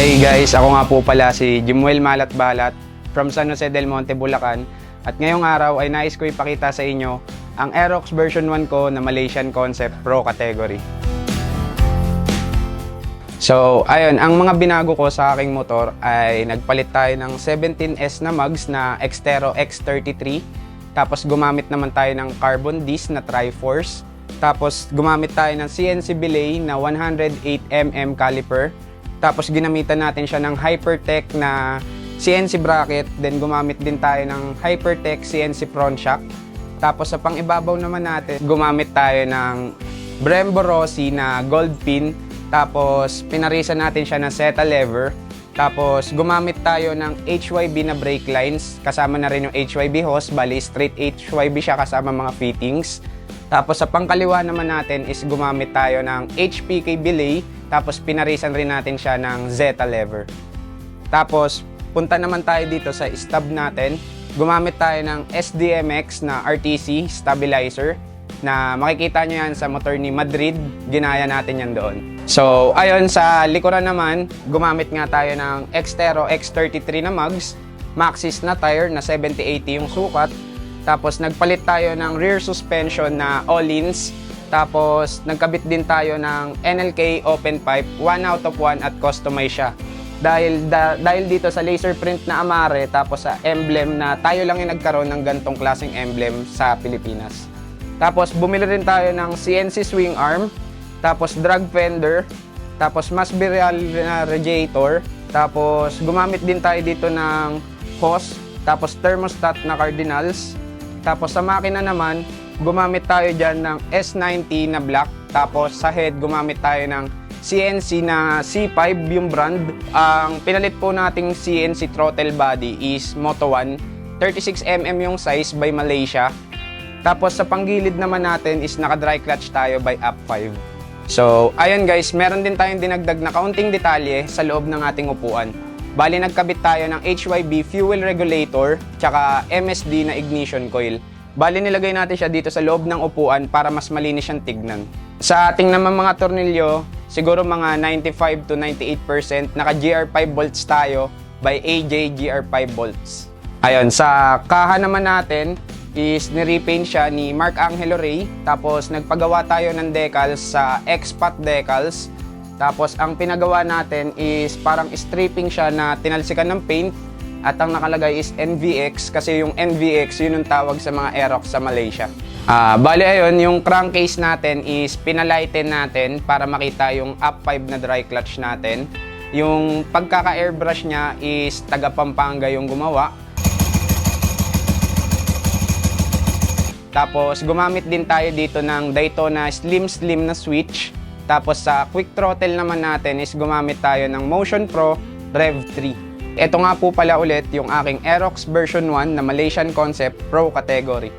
Hi guys, ako nga po pala si Jimuel Malat Balat from San Jose del Monte, Bulacan. At ngayong araw ay nais ko ipakita sa inyo ang Aerox version 1 ko na Malaysian Concept Pro category. So, ayun, ang mga binago ko sa aking motor ay nagpalit tayo ng 17S na mugs na Xtero X33. Tapos gumamit naman tayo ng carbon disc na Triforce. Tapos gumamit tayo ng CNC belay na 108mm caliper. Tapos ginamitan natin siya ng Hypertech na CNC bracket. Then gumamit din tayo ng Hypertech CNC front shock. Tapos sa pang-ibabaw naman natin, gumamit tayo ng Brembo Rossi na gold pin. Tapos pinarisan natin siya ng Zeta lever. Tapos gumamit tayo ng HYB na brake lines. Kasama na rin yung HYB hose. Bali straight HYB siya kasama mga fittings. Tapos sa pangkaliwa naman natin is gumamit tayo ng HPK belay. Tapos pinarisan rin natin siya ng Zeta lever. Tapos punta naman tayo dito sa stub natin. Gumamit tayo ng SDMX na RTC stabilizer na makikita nyo yan sa motor ni Madrid. Ginaya natin yan doon. So, ayun, sa likuran naman, gumamit nga tayo ng Xtero X33 na mugs, Maxis na tire na 7080 yung sukat, tapos nagpalit tayo ng rear suspension na All-ins, tapos nagkabit din tayo ng NLK open pipe, 1 out of 1 at customize siya. Dahil, da- dahil dito sa laser print na Amare, tapos sa emblem na tayo lang yung nagkaroon ng gantong klaseng emblem sa Pilipinas. Tapos bumili rin tayo ng CNC swing arm, tapos drag fender, tapos mas viral na radiator, tapos gumamit din tayo dito ng hose, tapos thermostat na cardinals, tapos sa makina naman, gumamit tayo dyan ng S90 na black, tapos sa head gumamit tayo ng CNC na C5 yung brand. Ang pinalit po nating CNC throttle body is Moto 1. 36mm yung size by Malaysia. Tapos sa panggilid naman natin is naka dry clutch tayo by Up 5. So, ayun guys, meron din tayong dinagdag na kaunting detalye sa loob ng ating upuan. Bali nagkabit tayo ng HYB fuel regulator tsaka MSD na ignition coil. Bali nilagay natin siya dito sa loob ng upuan para mas malinis siyang tignan. Sa ating naman mga tornilyo, siguro mga 95 to 98% naka GR5 bolts tayo by AJ GR5 bolts. Ayun, sa kaha naman natin is nirepaint siya ni Mark Angelo Ray. Tapos nagpagawa tayo ng decals sa Expat Decals. Tapos ang pinagawa natin is parang stripping siya na tinalsikan ng paint. At ang nakalagay is NVX kasi yung NVX yun yung tawag sa mga Aerox sa Malaysia. Ah, bali ayun, yung crankcase natin is pinalighten natin para makita yung up 5 na dry clutch natin. Yung pagkaka-airbrush niya is taga Pampanga yung gumawa. Tapos gumamit din tayo dito ng Daytona Slim Slim na switch. Tapos sa quick throttle naman natin is gumamit tayo ng Motion Pro Rev 3. Ito nga po pala ulit yung aking Aerox version 1 na Malaysian Concept Pro category.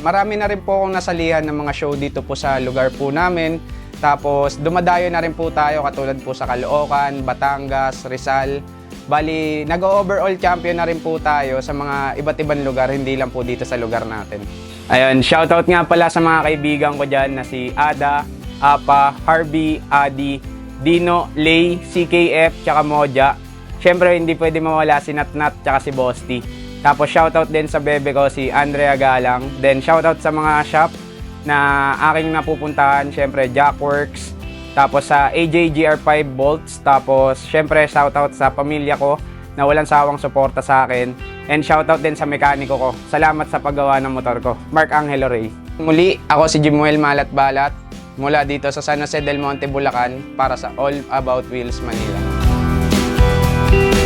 Marami na rin po akong nasalihan ng mga show dito po sa lugar po namin. Tapos dumadayo na rin po tayo katulad po sa Caloocan, Batangas, Rizal. Bali, nag-overall champion na rin po tayo sa mga iba't ibang lugar, hindi lang po dito sa lugar natin. Ayun, shoutout nga pala sa mga kaibigan ko dyan na si Ada, Apa, Harvey, Adi, Dino, Lay, CKF, tsaka Moja. Siyempre, hindi pwede mawala si Natnat tsaka si Bosti. Tapos shoutout din sa bebe ko si Andrea Galang. Then shoutout sa mga shop na aking napupuntahan, siyempre Jackworks, tapos sa AJGR5 Bolts, tapos syempre shoutout sa pamilya ko na walang sawang suporta sa akin. And shoutout din sa mekaniko ko. Salamat sa paggawa ng motor ko. Mark Angelo Ray. Muli, ako si Jimuel Malat Balat mula dito sa San Jose del Monte, Bulacan para sa All About Wheels Manila. Thank you.